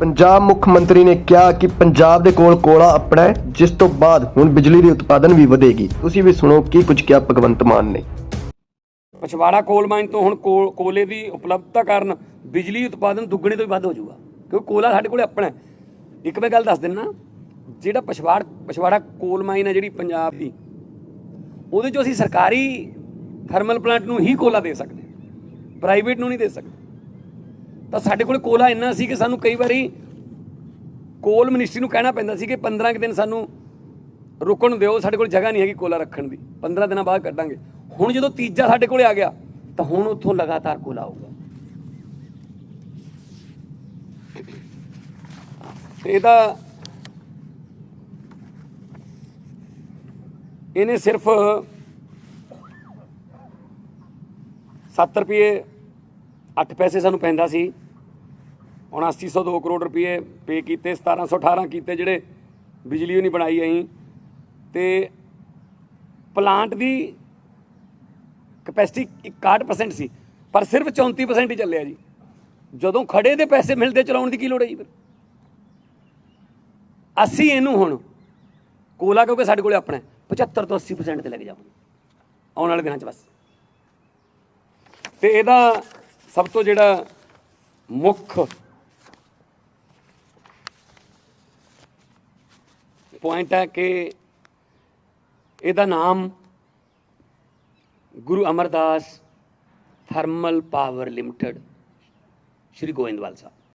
ਪੰਜਾਬ ਮੁੱਖ ਮੰਤਰੀ ਨੇ ਕਿਹਾ ਕਿ ਪੰਜਾਬ ਦੇ ਕੋਲ ਕੋਲਾ ਆਪਣਾ ਹੈ, ਜਿਸ ਤੋਂ ਬਾਅਦ ਹੁਣ ਬਿਜਲੀ ਦੀ ਉਤਪਾਦਨ ਵੀ ਵਧੇਗੀ। ਤੁਸੀਂ ਵੀ ਸੁਣੋ ਕੀ ਕੁਝ ਕਿਹਾ ਭਗਵੰਤ ਮਾਨ ਨੇ। ਪਛਵਾੜਾ ਕੋਲ ਮਾਈਨ ਤੋਂ ਹੁਣ ਕੋਲ- ਕੋਲੇ ਦੀ ਉਪਲਬਧਤਾ ਕਾਰਨ ਬਿਜਲੀ ਉਤਪਾਦਨ ਦੁੱਗਣੇ ਤੋਂ ਵੀ ਵੱਧ ਹੋ ਜਾਊਗਾ, ਕਿਉਂਕਿ ਕੋਲਾ ਸਾਡੇ ਕੋਲੇ ਆਪਣਾ ਹੈ। ਇੱਕ ਮੈਂ ਗੱਲ ਦੱਸ ਦਿੰਨਾ, ਜਿਹੜਾ ਪਛਵਾੜ, ਪਛਵਾੜਾ ਕੋਲ ਮਾਈਨ ਹੈ ਜਿਹੜੀ ਪੰਜਾਬ ਦੀ, ਉਹਦੇ ਚੋਂ ਅਸੀਂ ਸਰਕਾਰੀ ਥਰਮਲ ਪਲਾਂਟ ਨੂੰ ਹੀ ਕੋਲਾ ਦੇ ਸਕਦੇ ਪ੍ਰਾਈਵੇਟ ਨੂੰ ਨਹੀਂ ਦੇ ਸਕਦੇ। ਤਾਂ ਸਾਡੇ ਕੋਲ ਕੋਲਾ ਇੰਨਾ ਸੀ ਕਿ ਸਾਨੂੰ ਕਈ ਵਾਰੀ ਕੋਲ ਮਿਨਿਸਟਰੀ ਨੂੰ ਕਹਿਣਾ ਪੈਂਦਾ ਸੀ ਕਿ 15 ਕੁ ਦਿਨ ਸਾਨੂੰ ਰੁਕਣ ਦਿਓ, ਸਾਡੇ ਕੋਲ ਜਗ੍ਹਾ ਨਹੀਂ ਹੈਗੀ ਕੋਲਾ ਰੱਖਣ ਦੀ। 15 ਦਿਨਾਂ ਬਾਅਦ ਕੱਢਾਂਗੇ। ਹੁਣ ਜਦੋਂ ਤੀਜਾ ਸਾਡੇ ਕੋਲੇ ਆ ਗਿਆ, ਤਾਂ ਹੁਣ ਉੱਥੋਂ ਲਗਾਤਾਰ ਕੋਲਾ ਆਊਗਾ। ਤੇ ਇਹਦਾ ਇਹਨੇ ਸਿਰਫ 7 ਰੁਪਏ 8 ਪੈਸੇ ਸਾਨੂੰ ਪੈਂਦਾ ਸੀ। ਹੁਣ 8002 ਕਰੋੜ ਰੁਪਏ ਪੇ ਕੀਤੇ 1718 ਕੀਤੇ ਜਿਹੜੇ ਬਿਜਲੀ ਉਹ ਨਹੀਂ ਬਣਾਈ ਅਸੀਂ। ਤੇ ਪਲਾਂਟ ਦੀ ਕਪੈਸਿਟੀ 61% ਸੀ ਪਰ ਸਿਰਫ 34% ਹੀ ਚੱਲਿਆ ਜੀ। ਜਦੋਂ ਖੜੇ ਦੇ ਪੈਸੇ ਮਿਲਦੇ ਚਲਾਉਣ ਦੀ ਕੀ ਲੋੜ ਹੈ ਜੀ ਫਿਰ? ਅਸੀਂ ਇਹਨੂੰ ਹੁਣ ਕੋਲਾ ਕਿਉਂਕਿ ਸਾਡੇ ਕੋਲੇ ਆਪਣਾ ਹੈ, 75 ਤੋਂ 80% ਤੇ ਲੈ ਕੇ ਜਾਵਾਂਗੇ। ਆਉਣ ਵਾਲੇ ਦਿਨਾਂ 'ਚ ਬਸ। ਤੇ ਇਹਦਾ ਸਭ ਤੋਂ ਜਿਹੜਾ ਮੁੱਖ ਪੁਆਇੰਟ ਹੈ ਕਿ ਇਹਦਾ ਨਾਮ Guru Amardas thermal power limited, Shri Goindwal Sahib.